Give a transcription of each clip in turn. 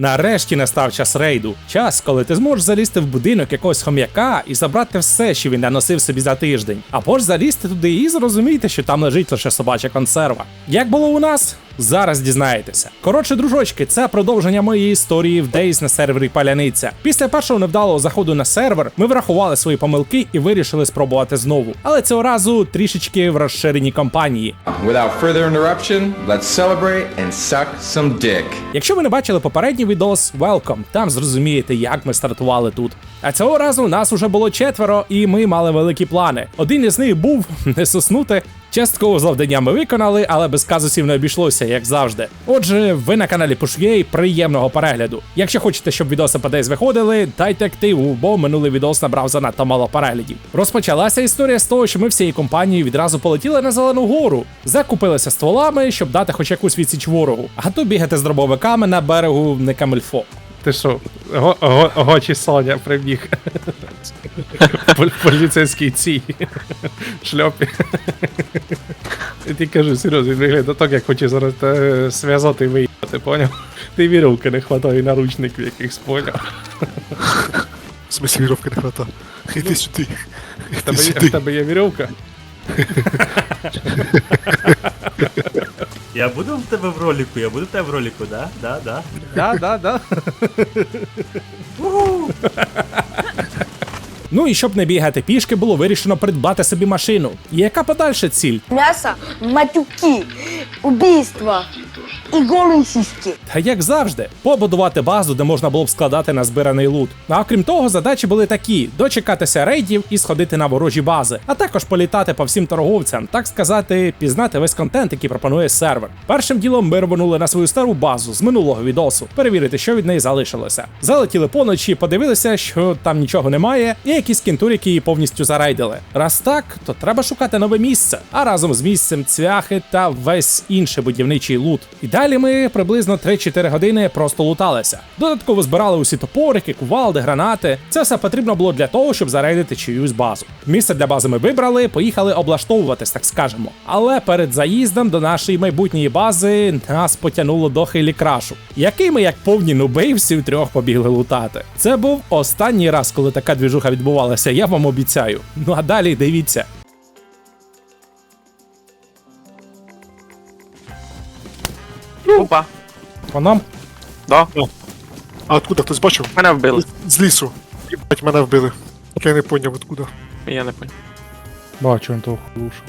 Нарешті настав час рейду. Час, коли ти зможеш залізти в будинок якогось хом'яка і забрати все, що він наносив собі за тиждень. Або ж залізти туди і зрозуміти, що там лежить лише собача консерва. Як було у нас? Зараз дізнаєтеся. Коротше, дружочки, це продовження моєї історії в Days на сервері Паляниця. Після першого невдалого заходу на сервер ми врахували свої помилки і вирішили спробувати знову. Але цього разу трішечки в розширеній компанії. Without further interruption, let's celebrate and suck some dick. Якщо ви не бачили попередній відос, welcome, там зрозумієте, як ми стартували тут. А цього разу нас уже було четверо, і ми мали великі плани. Один із них був не соснути. Частково завдання ми виконали, але без казусів не обійшлося, як завжди. Отже, ви на каналі Pushgay, приємного перегляду. Якщо хочете, щоб відоси по Days виходили, дайте активу, бо минулий відос набрав занадто мало переглядів. Розпочалася історія з того, що ми всією компанією відразу полетіли на зелену гору, закупилися стволами, щоб дати хоч якусь відсіч ворогу. А то бігати з дробовиками на берегу не камельфо. Ти що, го, го, гочі Соня прибіг. Поліцейський цій шльопі. Я ти кажу, серйозно, він виглядає так, як хоче зараз зв'язати і виїхати, поняв? Ти вірівки не хватає наручників якихось, поняв? В смысле віровки не хвата. Іди сюди. В тебе, є- в тебе є вірівка? Я буду в тебе в ролику, я буду в тебе в ролику, да? Да, да. Да, да, да. Ну і щоб не бігати пішки, було вирішено придбати собі машину. І яка подальша ціль? Мясо, матюки, убийства и голые сиськи. Та як завжди, побудувати базу, де можна було б складати назбираний лут. А окрім того, задачі були такі: дочекатися рейдів і сходити на ворожі бази, а також політати по всім торговцям, так сказати, пізнати весь контент, який пропонує сервер. Першим ділом ми рвонули на свою стару базу з минулого відосу, перевірити, що від неї залишилося. Залетіли поночі, подивилися, що там нічого немає, і якісь кінтурики її повністю зарейдили. Раз так, то треба шукати нове місце, а разом з місцем цвяхи та весь інший будівничий лут. І далі ми приблизно 3-4 години просто луталися. Додатково збирали усі топорики, кувалди, гранати. Це все потрібно було для того, щоб зарейдити чиюсь базу. Місце для бази ми вибрали, поїхали облаштовуватись, так скажемо. Але перед заїздом до нашої майбутньої бази нас потягнуло до хелікрашу, який ми, як повні нуби, всі втрьох побігли лутати. Це був останній раз, коли така двіжуха відбувалася, я вам обіцяю. Ну а далі дивіться. Опа, По нам да, А откуда хтось бачив? мене вбили. З лісу. Їбать, мене вбили. Я не поняв откуда. Я не понял. бачу он того хушу.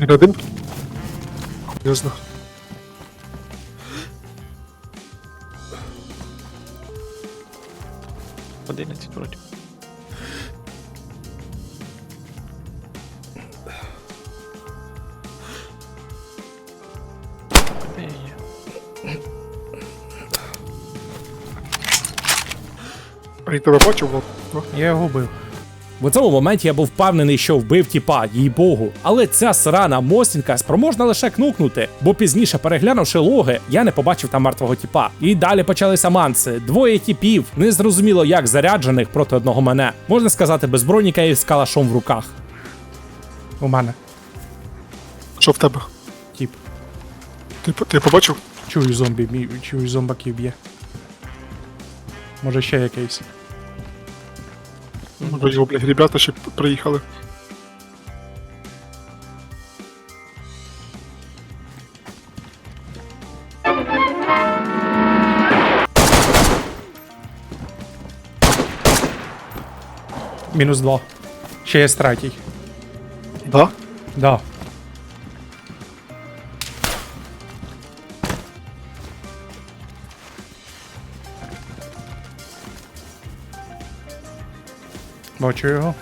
Він один? Серйозно. Одинадцять вроді. Він тебе бачив? Влад? Я його вбив. В цьому моменті я був впевнений, що вбив тіпа, їй богу. Але ця срана мостінка спроможна лише кнукнути, бо пізніше, переглянувши логи, я не побачив там мертвого тіпа. І далі почалися манси. Двоє тіпів, незрозуміло як заряджених проти одного мене. Можна сказати, без броніка і з калашом в руках. У мене Що в тебе? тіп. Ти, ти побачив? Чую зомбі, бі- чую зомбаків б'є. Може ще якийсь. Може його, блядь, ребята ще приїхали. Мінус два. Ще є третій. Да? Да. Бачу його.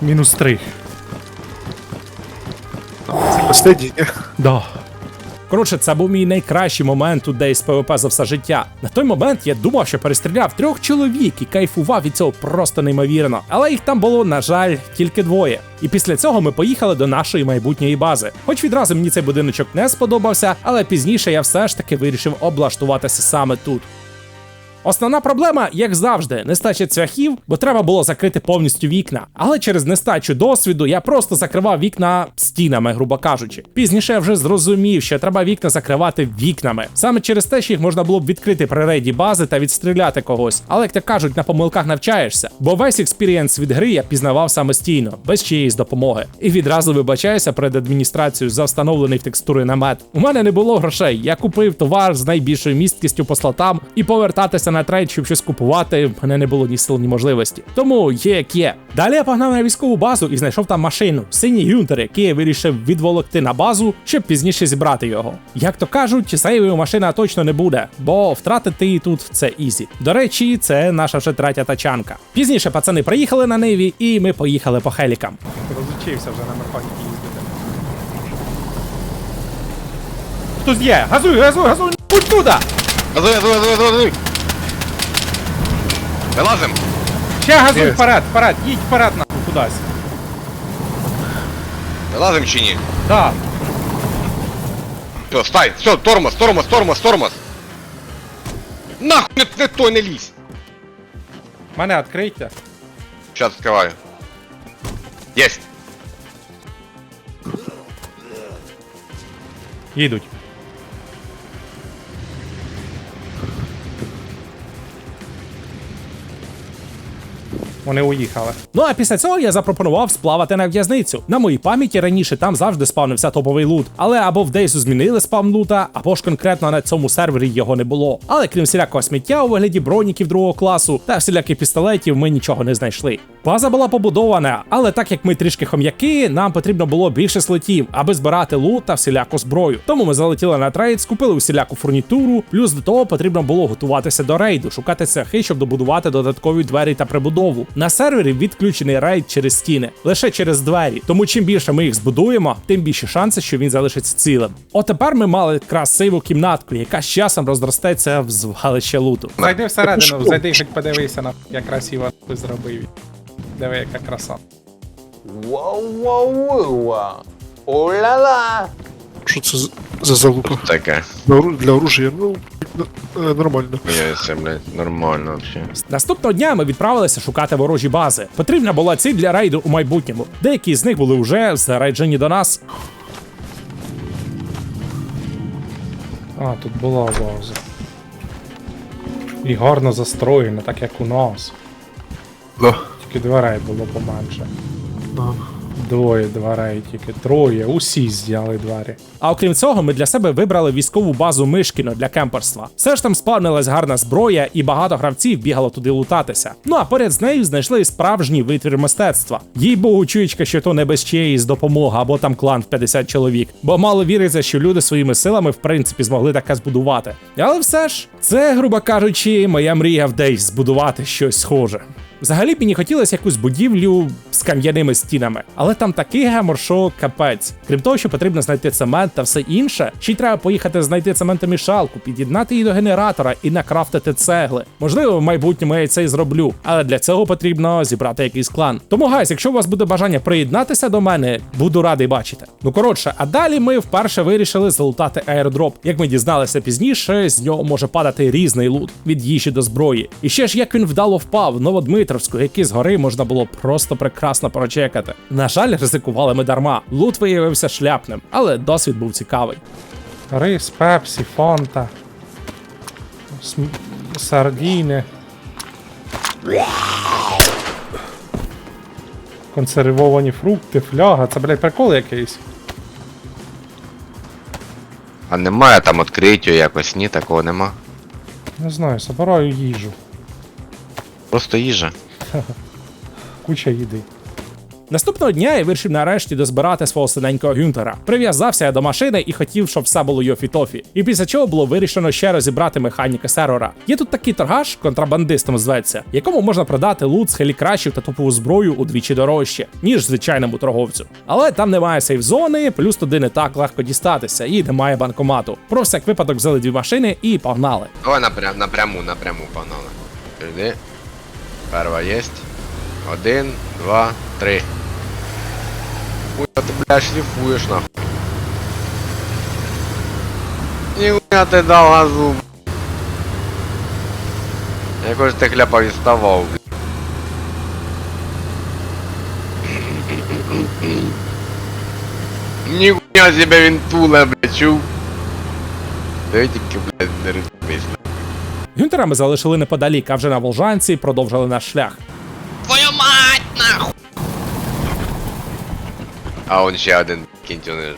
Мінус три. Ні? Да. Коротше, це був мій найкращий момент у Days PvP за все життя. На той момент я думав, що перестріляв трьох чоловік і кайфував від цього просто неймовірно. Але їх там було, на жаль, тільки двоє. І після цього ми поїхали до нашої майбутньої бази. Хоч відразу мені цей будиночок не сподобався, але пізніше я все ж таки вирішив облаштуватися саме тут. Основна проблема, як завжди, нестача цвяхів, бо треба було закрити повністю вікна. Але через нестачу досвіду я просто закривав вікна стінами, грубо кажучи. Пізніше я вже зрозумів, що треба вікна закривати вікнами. Саме через те, що їх можна було б відкрити при рейді бази та відстріляти когось. Але як то кажуть, на помилках навчаєшся. Бо весь експірієнс від гри я пізнавав самостійно, без чиєїсь допомоги. І відразу вибачаюся перед адміністрацією за встановлений в текстури намет. У мене не було грошей. Я купив товар з найбільшою місткістю по слотам і повертатися на трейд, щоб щось купувати, в мене не було ні сил, ні можливості. Тому є як є. Далі я погнав на військову базу і знайшов там машину, синій юнтер, який я вирішив відволокти на базу, щоб пізніше зібрати його. Як то кажуть, сейвою машина точно не буде, бо втратити її тут це ізі. До речі, це наша вже третя тачанка. Пізніше пацани приїхали на ниві, і ми поїхали по хелікам. Розучився вже на механіки їздити. Хтось є! Газуй, газуй, газуй! Будь туди! Газуй, газуй, газуй, газуй. Вилазим. Ще газуй Є. вперед, вперед, їдь вперед нахуй кудись. Вилазим чи ні? Да. Все, стай, все, тормоз, тормоз, тормоз, тормоз. Нахуй, не, не той не лізь. Мене відкрийте. Сейчас відкриваю. Єсть. Їдуть. Вони уїхали. Ну а після цього я запропонував сплавати на в'язницю. На моїй пам'яті раніше там завжди спавнився топовий лут. Але або в Дейсу змінили спам лута, або ж конкретно на цьому сервері його не було. Але крім всілякого сміття у вигляді броніків другого класу та всіляких пістолетів, ми нічого не знайшли. База була побудована, але так як ми трішки хом'яки, нам потрібно було більше слотів, аби збирати лут та всіляку зброю. Тому ми залетіли на трейд, скупили усіляку фурнітуру. Плюс до того потрібно було готуватися до рейду, шукати цехи, щоб добудувати додаткові двері та прибудову. На сервері відключений рейд через стіни, лише через двері. Тому чим більше ми їх збудуємо, тим більше шанси, що він залишиться цілим. От тепер ми мали красиву кімнатку, яка з часом розростеться в звалище луту. Зайди всередину, зайди, хоч подивися на як красиво зробив. Диви, яка краса. La la. Що це за залупа? Таке. Для, ору- оружия, ну, нормально. Є, це, блядь, нормально вообще. Наступного дня ми відправилися шукати ворожі бази. Потрібна була ціль для рейду у майбутньому. Деякі з них були вже зарейджені до нас. А, тут була база. І гарно застроєна, так як у нас. Да. Тільки дверей було поменше. Ага. Двоє дверей, тільки троє, усі зняли двері. А окрім цього, ми для себе вибрали військову базу Мишкіно для кемперства. Все ж там спавнилась гарна зброя, і багато гравців бігало туди лутатися. Ну а поряд з нею знайшли справжній витвір мистецтва. Їй богу, чуєчка, що то не без чиєїсь допомоги, або там клан в 50 чоловік. Бо мало віриться, що люди своїми силами в принципі змогли таке збудувати. Але все ж, це, грубо кажучи, моя мрія в Дейс збудувати щось схоже. Взагалі мені хотілося якусь будівлю з кам'яними стінами, але там такий гемор, що капець. Крім того, що потрібно знайти цемент та все інше, ще й треба поїхати знайти цементомішалку, під'єднати її до генератора і накрафтити цегли. Можливо, в майбутньому я це і зроблю, але для цього потрібно зібрати якийсь клан. Тому, гайс, якщо у вас буде бажання приєднатися до мене, буду радий бачити. Ну коротше, а далі ми вперше вирішили залутати аеродроп. Як ми дізналися пізніше, з нього може падати різний лут від їжі до зброї. І ще ж як він вдало впав в Новодмитровську, який згори можна було просто прекрасно прочекати. На жаль, ризикували ми дарма. Лут виявився шляпним, але досвід був цікавий. Рис, пепсі, фонта, сардіни. Консервовані фрукти, фляга, це, блядь, прикол якийсь. А немає там відкриття якось, ні, такого нема. Не знаю, забираю їжу. Просто їжа. Куча їди. Наступного дня я вирішив нарешті дозбирати свого синенького гюнтера. Прив'язався я до машини і хотів, щоб все було йофі-тофі. І після чого було вирішено ще розібрати механіки сервера. Є тут такий торгаш, контрабандистом зветься, якому можна продати лут з хелікращів та топову зброю удвічі дорожче, ніж звичайному торговцю. Але там немає сейф-зони, плюс туди не так легко дістатися, і немає банкомату. Про всяк випадок взяли дві машини і погнали. Давай напрям, напряму, напряму, погнали. Перва єсть. Один, два, три. Хуя ти, бля, шліфуєш нахуй. Ніхуя ти дав газу. Якось ти хляпа відставав, бля. Ніхуя себе він туле, бля, чув. Тільки, блядь. Гюнтера ми залишили неподалік, а вже на Волжанці продовжили наш шлях. Твою мать, нахуй! А он ще один кінтюнер.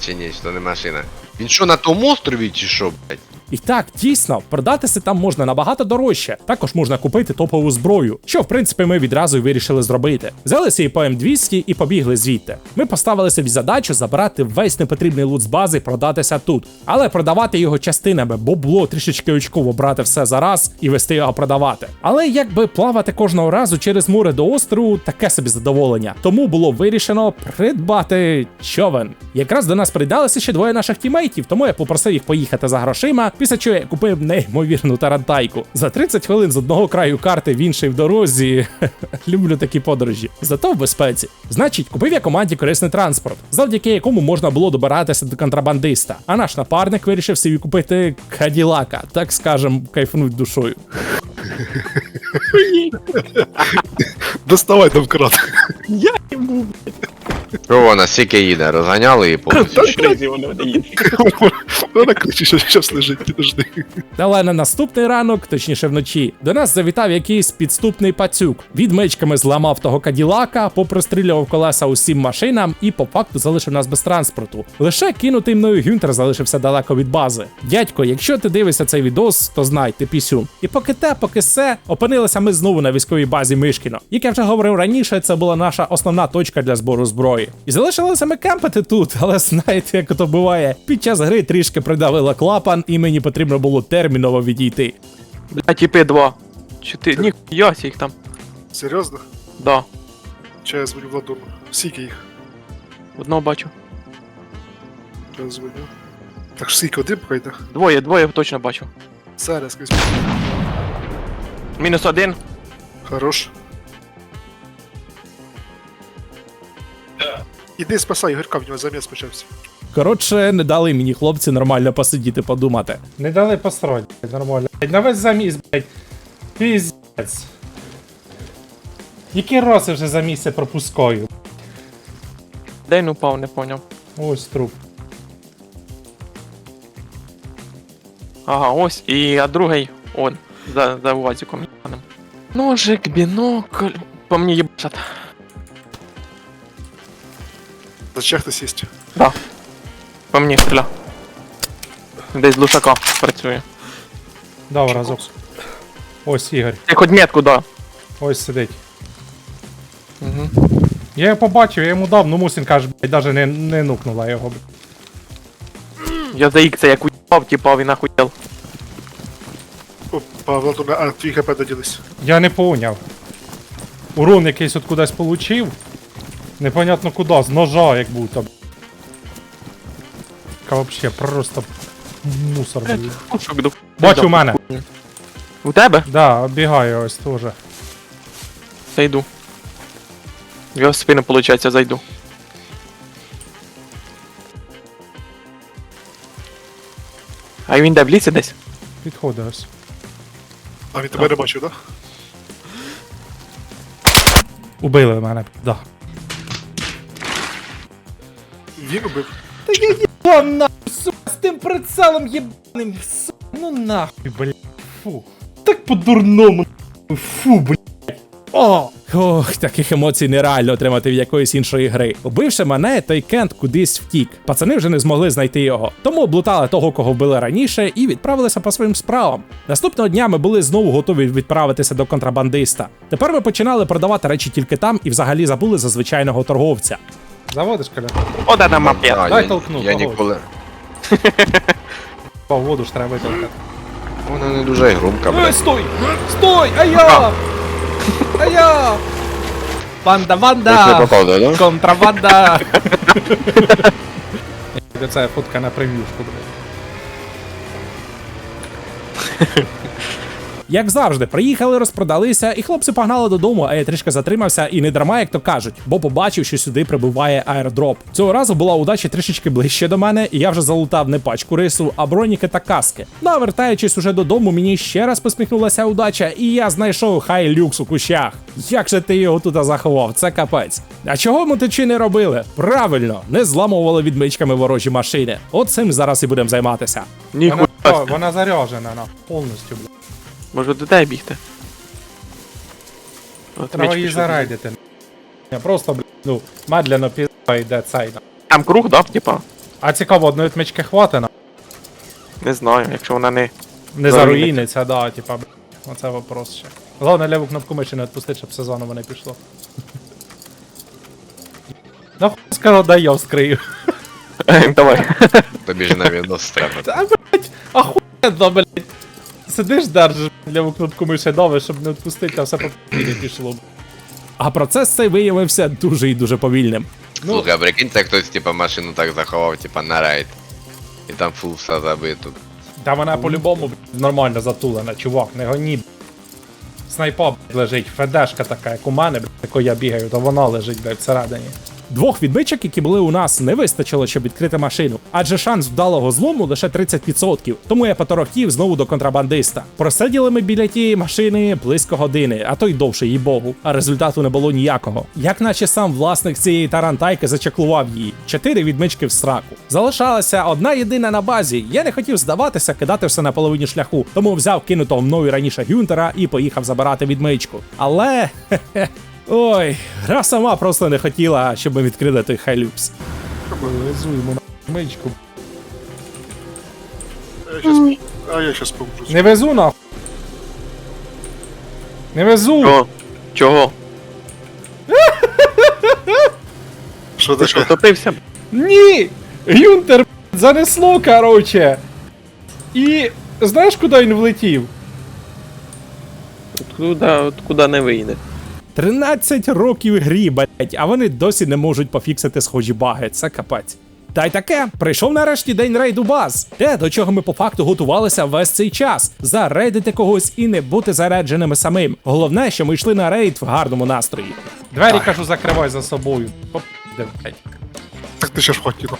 Чи ні, що не машина. Він що на тому острові чи що, блядь? І так, дійсно, продатися там можна набагато дорожче. Також можна купити топову зброю, що в принципі ми відразу й вирішили зробити. Взяли по М200 і побігли звідти. Ми поставили собі задачу забрати весь непотрібний лут з бази продатися тут. Але продавати його частинами, бо було трішечки очково брати все за раз і вести його продавати. Але якби плавати кожного разу через море до острову, таке собі задоволення. Тому було вирішено придбати човен. Якраз до нас придалися ще двоє наших тімейтів, тому я попросив їх поїхати за грошима. Після чого я купив неймовірну тарантайку. За 30 хвилин з одного краю карти в інший в дорозі. Люблю такі подорожі. Зато в безпеці. Значить, купив я команді корисний транспорт, завдяки якому можна було добиратися до контрабандиста. А наш напарник вирішив собі купити каділака, так скажем, кайфнуть душою. Доставай там крат. Що вона стільки їде, розганяли її повністю. Кризі вони. Вона кричить, що зараз лежить, підожди. Але на наступний ранок, точніше вночі, до нас завітав якийсь підступний пацюк. Відмичками зламав того каділака, попристрілював колеса усім машинам і по факту залишив нас без транспорту. Лише кинутий мною Гюнтер залишився далеко від бази. Дядько, якщо ти дивишся цей відос, то знай, ти пісюн. І поки те, поки се, опинилися ми знову на військовій базі Мишкіно. Як я вже говорив раніше, це була наша основна точка для збору зброї. І залишилося ми кемпити тут, але знаєте, як то буває. Під час гри трішки придавила клапан, і мені потрібно було терміново відійти. Бля, тіпи два. Чотири. Ніхуя їх там. Серйозно? Да. Чи я дзвоню Владуну? Скільки їх? Одного бачу. Я дзвоню. Так ж скільки один пройде? Двоє, двоє точно бачу. Зараз якось. Мінус один. Хорош. Іди спасай Ігорка, в нього заміс почався. Коротше, не дали мені хлопці нормально посидіти, подумати. Не дали построїть, блядь, нормально. Блядь, На весь заміс, блядь. Піздець. Які роси вже за місце пропускаю? Де він упав, не поняв. Ось труп. Ага, ось. І а другий. Он. За, за УАЗиком. Ножик, бінокль. По мені їбашат. Зачем хтось сість? Да. По мені стріля. Десь лушака працює. Дав разок. Ось Ігор. Ти хоч метку, да. Ось сидить. Угу. Я його побачив, я йому дав, ну мусін каже, блядь, даже не, не нукнула його. Я за ікса як уїбав, типа він ахуєл. Опа, Владуна, а твій хп доділись. Я не поняв. Урон якийсь от кудись получив. Непонятно куди, з ножа як будто. Ка вообще просто мусор. блін. Пушок до Бачу в мене. У тебе? Да, оббігаю ось теж. Зайду. В його спину, виходить, зайду. А він де в лісі десь? Підходить ось. А він тебе не бачив, так? Убили мене, да. Він убив. О, нахуй, сука, з тим прицелом єбаним, сука, ну нахуй, блядь, фу. Так по-дурному, нахуй, фу, блядь. О, Ох, таких емоцій нереально отримати в якоїсь іншої гри. Убивши мене, той Кент кудись втік. Пацани вже не змогли знайти його. Тому облутали того, кого вбили раніше, і відправилися по своїм справам. Наступного дня ми були знову готові відправитися до контрабандиста. Тепер ми починали продавати речі тільки там і взагалі забули за звичайного торговця. Заводиш, Коля? От це мап'я. А, Дай я, толкну, я ніколи. По воду ж треба витягнути. Вона не дуже й Ей, блядь. стой! Стой! А я! Я! Банда, банда! да? Контрабанда! Це фотка на прев'юшку, блядь. Як завжди, приїхали, розпродалися, і хлопці погнали додому, а я трішки затримався і не дарма, як то кажуть, бо побачив, що сюди прибуває аеродроп. Цього разу була удача трішечки ближче до мене, і я вже залутав не пачку рису, а броніки та каски. Ну а вертаючись уже додому, мені ще раз посміхнулася удача, і я знайшов хай люкс у кущах. Як же ти його тут заховав? Це капець. А чого мотичі не робили? Правильно, не зламували відмичками ворожі машини. От цим зараз і будемо займатися. Ніхуя. вона заряжена на повністю. Може до тебе бігти? От Треба меч її пішов. зарайдити. Не, просто, бля, ну, медленно пізда йде цей. на. Там круг, да, типа? А цікаво, одної тмички хватить на. Не знаю, якщо вона не. Не Заруїниться. заруїниться, да, типа, бля. Оце вопрос ще. Головне ліву кнопку миші не відпустити, щоб сезону не пішло. Ну, хуй сказав, дай я вскрию. Давай. Тобі ж на відос треба. Та, блядь, ахуєнно, блядь. Сидиш, держиш ліву кнопку миші давиш, щоб не відпустити, а все по не пішло. А процес цей виявився дуже і дуже повільним. Ну, Слухай, а прикинь, це хтось типа машину так заховав, типа на рейд. І там фул все забито. Та вона по-любому блядь, нормально затулена, чувак, не гоні. блядь. Снайпа блядь, лежить, федешка така, як у мене, блядь, якою я бігаю, то вона лежить блядь, всередині. Двох відбичок, які були у нас, не вистачило, щоб відкрити машину, адже шанс вдалого злому лише 30%. Тому я поторохтів знову до контрабандиста. Просиділи ми біля тієї машини близько години, а то й довше, їй богу. А результату не було ніякого. Як наче сам власник цієї тарантайки зачаклував її. Чотири відмички в сраку. Залишалася одна єдина на базі. Я не хотів здаватися, кидати все на половині шляху, тому взяв кинутого мною раніше Гюнтера і поїхав забирати відмичку. Але. хе-хе, Ой, гра сама просто не хотіла, щоб ми відкрили той хайлюкс. Везуємо на мичку. Я щас... А я щас помру. Не везу нахуй. Не везу! Чого? Чого? Що Ти що, таке? втопився? Ні! Гюнтер б***ь, занесло, короче. І знаєш, куди він влетів? Куди, куди не вийде? 13 років грі, блять, а вони досі не можуть пофіксити схожі баги. Це капець. Та й таке, прийшов нарешті день рейду баз. Те, до чого ми по факту готувалися весь цей час. Зарейдити когось і не бути зарядженими самим. Головне, що ми йшли на рейд в гарному настрої. Двері кажу, закривай за собою. Попде, блять. Так ти ще ж хотів.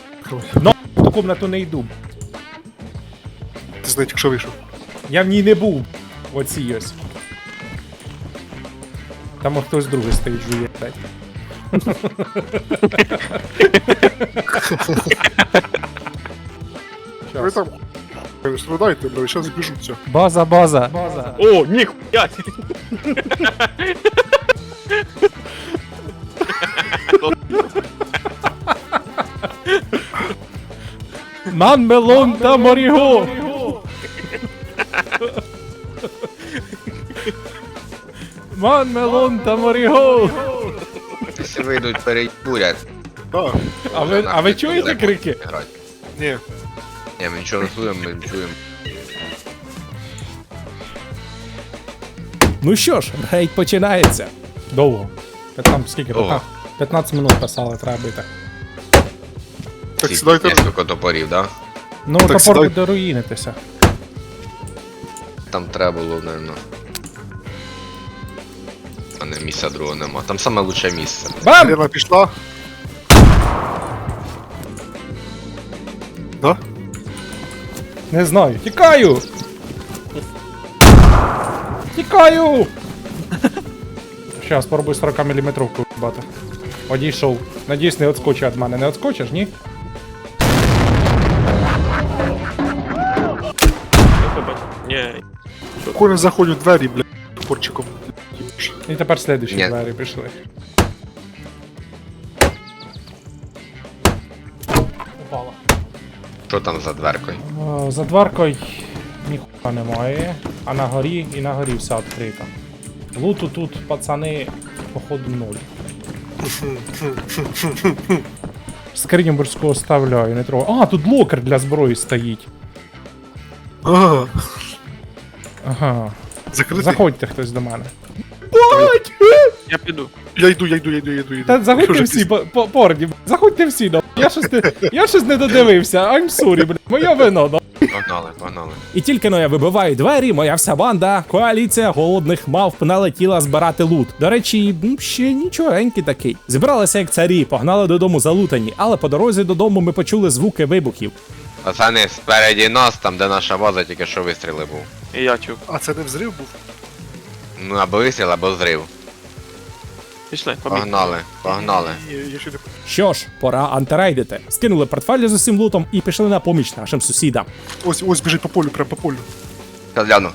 Ну, в ту комнату не йду. Ти знаєш, якщо вийшов. Я в ній не був. Оці ось. Там хтось другий стоїть жує. Ви там страдайте, бля, зараз збіжуться. База, база. База. О, ніхуя! Ман мелон та моріго. Ман мелон та моріго. Якщо вийдуть перебурять. Так, А ви, а ви чуєте крики? ні. Ні, ми нічого не чуємо, ми не чуємо. Ну що ж, рейд починається. Довго. Там скільки? Довго. 15, 15 минут писали, треба бити. Так Ці сідайте. Несколько топорів, да? Ну, топор сідай. буде руїнитися. Там треба було, наверно. А не місця другого нема. Там саме лучше місце. Бам! Лена пішла. Да? Не знаю. Тікаю! Тікаю! Щас, спробуй 40 мм бати. Одійшов. Надіюсь, не відскочить від мене. Не відскочиш, ні? Ні. Хуй не заходять в двері, бля, топорчиком. І тепер слідуючі Ні. двері пішли. Упала. Що там за дверкою? О, За дверкою ніхуя немає, а на горі і на горі все відкрито. Луту тут, пацани, походу нуль. Скриню морську оставляю, не трогаю. А, тут локер для зброї стоїть. Ага, Ага. закритий. Заходьте хтось до мене. Я піду. Я йду, я йду, я йду, я йду. я йду. Та заходьте всі, пізно. по, по, порді, заходьте всі, да. Я щось не, я щось не додивився, I'm sorry, бля. Моє вино, да. Погнали, погнали. І тільки но я вибиваю двері, моя вся банда, коаліція голодних мавп налетіла збирати лут. До речі, ще нічогенький такий. Зібралися як царі, погнали додому залутані, але по дорозі додому ми почули звуки вибухів. Пацани, спереді нас, там де наша база, тільки що вистріли був. І я чув. А це не взрив був? Ну або вистріл, або зрив. Пішли, побіг. Погнали, погнали. Що ж, пора антирейдити. Скинули портфелі з усім лутом і пішли на поміч нашим сусідам. Ось, ось біжить по полю, прям по полю. Козляну.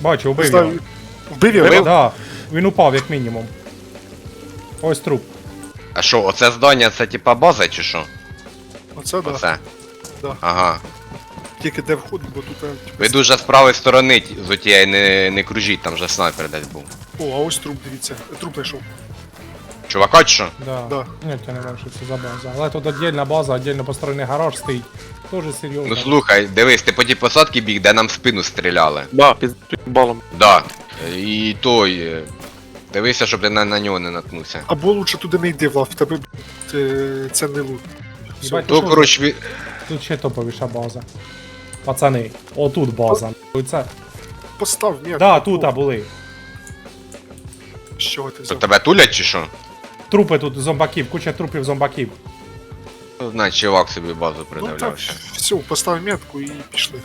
Бачу, убив Став- його. Вбив його? Вбив? Да, він упав як мінімум. Ось труп. А що, оце здання, це типа база чи що? Оце, да. Оце. Да. Ага. Тільки де входить, бо тут... е, типу, Ви дуже з правої сторони з отієї не, не кружіть, там же снайпер десь був. О, а ось труп, дивіться. Труп знайшов. Чувака чи що? Да. Да. Ні, я не знаю, що це за база. Але тут віддільна база, віддільно построєний гараж стоїть. Тоже серйозно. Ну слухай, дивись, ти по тій посадці біг, де нам в спину стріляли. Да, під балом. Да. І той. е, Дивися, щоб ти на, на нього не наткнувся. Або лучше туди не йди, Влад, в тебе е, цінний лут. Все. Їбать, То, що коротше, ві- Тут ще топовіша база. Пацани, отут база. Це... Постав м'як. Да, тут а, були. Що ти то взяв? тебе тулять чи що? Трупи тут зомбаків, куча трупів зомбаків. Ну, Значить, чувак собі базу Ну так, все, постав метку і пішли.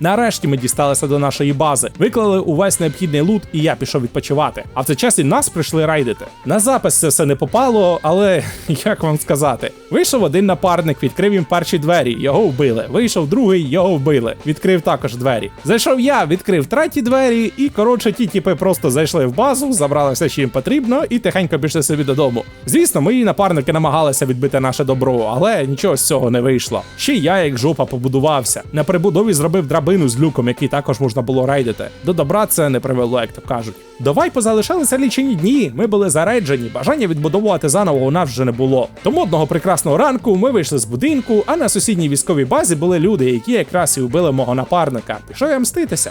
Нарешті ми дісталися до нашої бази, виклали увесь необхідний лут, і я пішов відпочивати. А в цей час і нас прийшли райдити. На запис це все не попало, але як вам сказати, вийшов один напарник, відкрив їм перші двері, його вбили. Вийшов другий, його вбили. Відкрив також двері. Зайшов я, відкрив треті двері, і коротше, ті тіпи просто зайшли в базу, забрали все, що їм потрібно, і тихенько пішли собі додому. Звісно, мої напарники намагалися відбити наше добро, але нічого з цього не вийшло. Ще я, як жопа, побудувався. На прибудові зробив драбину з люком, який також можна було рейдити. До добра це не привело, як то кажуть. Давай позалишалися лічені дні. Ми були заряджені, бажання відбудовувати заново у нас вже не було. Тому одного прекрасного ранку ми вийшли з будинку, а на сусідній військовій базі були люди, які якраз і вбили мого напарника. Пішов я мститися.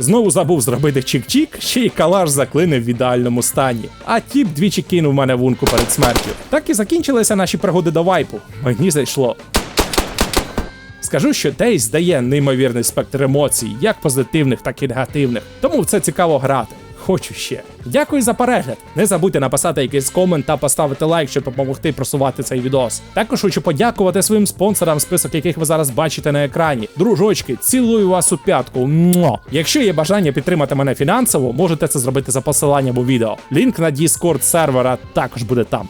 Знову забув зробити чик-чик, ще й калаш заклинив в ідеальному стані. А тіп двічі кинув мене в унку перед смертю. Так і закінчилися наші пригоди до вайпу. Мені зайшло. Скажу, що Дейс дає неймовірний спектр емоцій, як позитивних, так і негативних. Тому в це цікаво грати. Хочу ще. Дякую за перегляд. Не забудьте написати якийсь комент та поставити лайк, щоб допомогти просувати цей відос. Також хочу подякувати своїм спонсорам, список яких ви зараз бачите на екрані. Дружочки, цілую вас у п'ятку. Муа! Якщо є бажання підтримати мене фінансово, можете це зробити за посиланням у відео. Лінк на Discord сервера також буде там.